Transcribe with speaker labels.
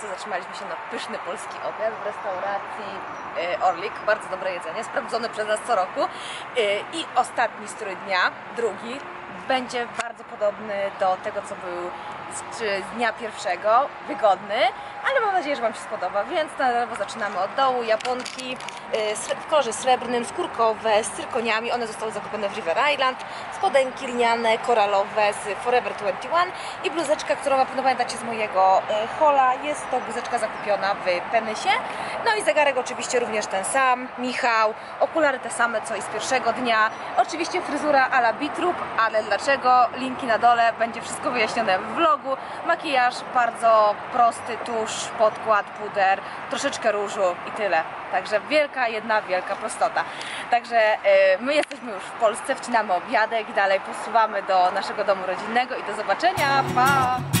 Speaker 1: się na pyszny polski obiad w restauracji e, Orlik. Bardzo dobre jedzenie, sprawdzone przez nas co roku. E, I ostatni strój dnia, drugi, będzie bardzo podobny do tego, co był z, z dnia pierwszego, wygodny, ale mam nadzieję, że Wam się spodoba, więc na lewo zaczynamy od dołu. Japonki y, w kolorze srebrnym, skórkowe, z cyrkoniami, one zostały zakupione w River Island, spodenki lniane, koralowe z Forever 21 i bluzeczka, którą na pewno pamiętacie z mojego y, hola, jest to bluzeczka zakupiona w Penysie. No i zegarek oczywiście również ten sam, Michał, okulary te same co i z pierwszego dnia, oczywiście fryzura ala Bitrup, ale dlaczego? Linki na dole, będzie wszystko wyjaśnione w vlogu. Makijaż bardzo prosty, tusz, podkład, puder, troszeczkę różu i tyle. Także wielka, jedna wielka prostota. Także y, my jesteśmy już w Polsce, wcinamy obiadek dalej posuwamy do naszego domu rodzinnego i do zobaczenia. Pa!